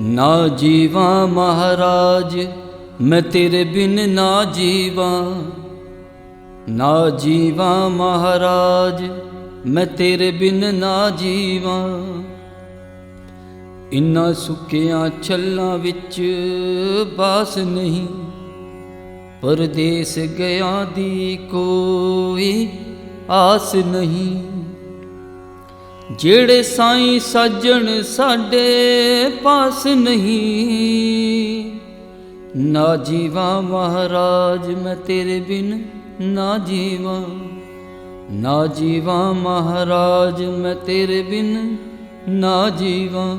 ਨਾ ਜੀਵਾਂ ਮਹਾਰਾਜ, ਮੈਂ ਤੇਰੇ ਬਿਨ ਨਾ ਜੀਵਾਂ। ਨਾ ਜੀਵਾਂ ਮਹਾਰਾਜ, ਮੈਂ ਤੇਰੇ ਬਿਨ ਨਾ ਜੀਵਾਂ। ਇਨ੍ਹਾਂ ਸੁੱਕਿਆਂ ਛੱਲਾਂ ਵਿੱਚ ਬਾਸ ਨਹੀਂ, ਪਰਦੇਸ ਗਿਆ ਦੀ ਕੋਈ ਆਸ ਨਹੀਂ। ਜਿਹੜੇ ਸਾਈਂ ਸੱਜਣ ਸਾਡੇ ਪਾਸ ਨਹੀਂ। ਨਾ ਜੀਵਾਂ ਮਹਾਰਾਜ, ਮੈਂ ਤੇਰੇ ਬਿਨ ਨਾ ਜੀਵਾਂ। ਨਾ ਜੀਵਾਂ ਮਹਾਰਾਜ, ਮੈਂ ਤੇਰੇ ਬਿਨ ਨਾ ਜੀਵਾਂ।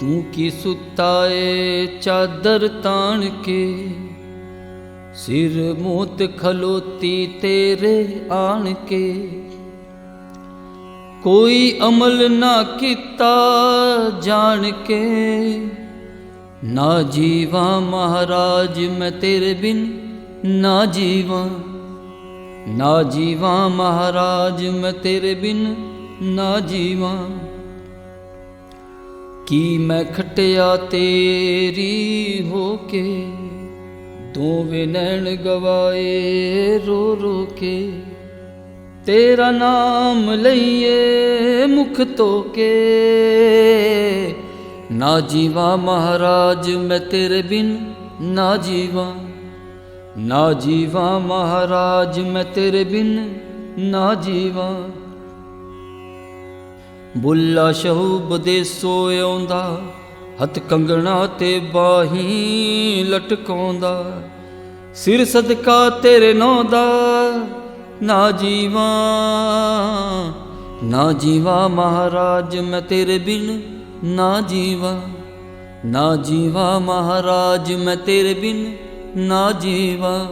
ਤੂੰ ਕੀ ਸੁੱਤਾ ਏ ਚਾਦਰ ਤਾਣ ਕੇ? ਸਿਰ ਮੂਤ ਖਲੋਤੀ ਤੇਰੇ ਆਣ ਕੇ। ਕੋਈ ਅਮਲ ਨਾ ਕੀਤਾ ਜਾਣ ਕੇ। ਨਾ ਜੀਵਾਂ ਮਹਾਰਾਜ, ਮੈਂ ਤੇਰੇ ਬਿਨ ਨਾ ਜੀਵਾਂ। ਨਾ ਜੀਵਾਂ ਮਹਾਰਾਜ, ਮੈਂ ਤੇਰੇ ਬਿਨ ਨਾ ਜੀਵਾਂ। ਕੀ ਮੈਂ ਖਟਿਆ ਤੇਰੀ ਹੋ ਕੇ? ਦੋਵੇਂ ਨੈਣ ਗਵਾਏ ਰੋ ਰੋ ਕੇ। ਤੇਰਾ ਨਾਮ ਲਈਏ ਮੁਖ ਧੋ ਕੇ ਨਾ ਜੀਵਾ ਮਹਾਰਾਜ, ਮੈਂ ਤੇਰੇ ਬਿਨ ਨਾ ਜੀਵਾ। ਨਾ ਜੀਵਾ ਮਹਾਰਾਜ, ਮੈਂ ਤੇਰੇ ਬਿਨ ਨਾ ਜੀਵਾ। ਬੁੱਲਾ ਸ਼ਹੂਬ ਦੇ ਸੋਇਉਂਦਾ ਹੱਥ ਕੰਗਣਾ ਤੇ ਬਾਹੀ ਲਟਕਾਉਂਦਾ। ਸਿਰ ਸਦਕਾ ਤੇਰੇ ਨੌ ਦਾ ਨਾ ਜੀਵਾ ਨਾ ਜੀਵਾ ਮਹਾਰਾਜ, ਮੈਂ ਤੇਰੇ ਬਿਨ ਨਾ ਜੀਵਾ। ਨਾ ਜੀਵਾ ਮਹਾਰਾਜ, ਮੈਂ ਤੇਰੇ ਬਿਨ ਨਾ ਜੀਵਾ।